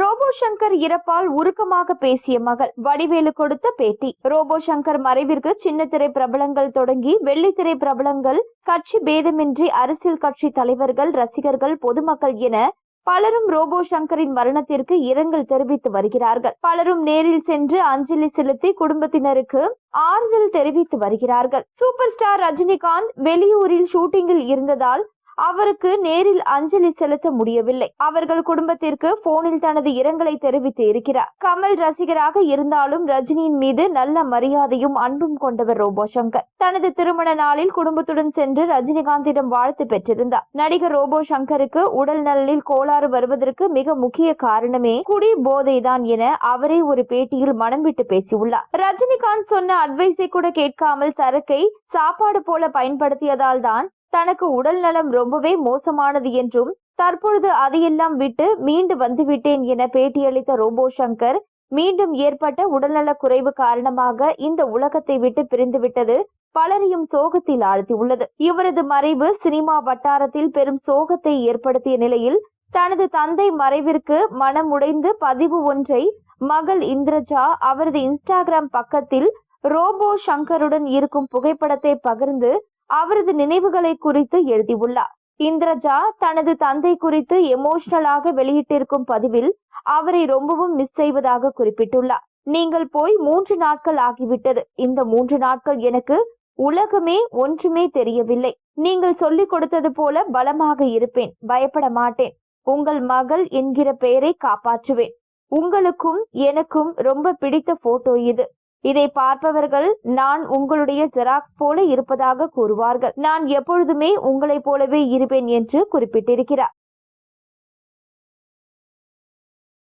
Robot Shankar இறப்பால் உருக்கமாக பேசிய மகள் வடிவேலு கொடுத்த பேட்டி. ரோபோ சங்கர் மறைவிற்கு சின்னத்திரை பிரபலங்கள் தொடங்கி வெள்ளித்திரை பிரபலங்கள் கட்சி பேதமின்றி அரசியல் கட்சி தலைவர்கள் ரசிகர்கள் பொதுமக்கள் என பலரும் ரோபோ சங்கரின் மரணத்திற்கு இரங்கல் தெரிவித்து வருகிறார்கள். பலரும் நேரில் சென்று அஞ்சலி செலுத்தி குடும்பத்தினருக்கு ஆறுதல் தெரிவித்து வருகிறார்கள். சூப்பர் ஸ்டார் ரஜினிகாந்த் வெளியூரில் ஷூட்டிங்கில் இருந்ததால் அவருக்கு நேரில் அஞ்சலி செலுத்த முடியவில்லை. அவர்கள் குடும்பத்திற்கு போனில் தனது இரங்கலை தெரிவித்து இருக்கிறார். கமல் ரசிகராக இருந்தாலும் ரஜினியின் மீது நல்ல மரியாதையும் அன்பும் கொண்டவர் ரோபோ சங்கர் தனது திருமண நாளில் குடும்பத்துடன் சென்று ரஜினிகாந்திடம் வாழ்த்து பெற்றிருந்தார். நடிகர் ரோபோ சங்கருக்கு உடல் நலனில் கோளாறு வருவதற்கு மிக முக்கிய காரணமே குடி போதைதான் என அவரே ஒரு பேட்டியில் மனம் விட்டு பேசியுள்ளார். ரஜினிகாந்த் சொன்ன அட்வைஸை கூட கேட்காமல் சரக்கை சாப்பாடு போல பயன்படுத்தியதால் தான் தனக்கு உடல் நலம் ரொம்பவே மோசமானது என்றும் தற்பொழுது அதையெல்லாம் விட்டு மீண்டு வந்துவிட்டேன் என பேட்டியளித்த ரோபோ சங்கர் மீண்டும் ஏற்பட்ட உடல்நலக் குறைவு காரணமாக இந்த உலகத்தை விட்டு பிரிந்துவிட்டது பலரையும் சோகத்தில் ஆழ்த்தியுள்ளது. இவரது மறைவு சினிமா வட்டாரத்தில் பெரும் சோகத்தை ஏற்படுத்திய நிலையில் தனது தந்தை மறைவிற்கு மனமுடைந்து பதிவு ஒன்றை மகள் இந்திரஜா அவரது இன்ஸ்டாகிராம் பக்கத்தில் ரோபோ சங்கருடன் இருக்கும் புகைப்படத்தை பகிர்ந்து அவரது நினைவுகளை குறித்து எழுதியுள்ளார். இந்திரஜா தனது தந்தை குறித்து எமோஷனலாக வெளியிட்டிருக்கும் பதிவில் அவரை ரொம்பவும் மிஸ் செய்வதாக குறிப்பிட்டுள்ளார். நீங்கள் போய் மூன்று நாட்கள் ஆகிவிட்டது. இந்த மூன்று நாட்கள் எனக்கு உலகமே ஒன்றுமே தெரியவில்லை. நீங்கள் சொல்லிக் கொடுத்தது போல பலமாக இருப்பேன். பயப்பட மாட்டேன். உங்கள் மகள் என்கிற பெயரை காப்பாற்றுவேன். உங்களுக்கும் எனக்கும் ரொம்ப பிடித்த போட்டோ இது. இதை பார்ப்பவர்கள் நான் உங்களுடைய ஜெராக்ஸ் போல இருப்பதாக கூறுவார்கள். நான் எப்பொழுதுமே உங்களைப் போலவே இருப்பேன் என்று குறிப்பிட்டிருக்கிறார்.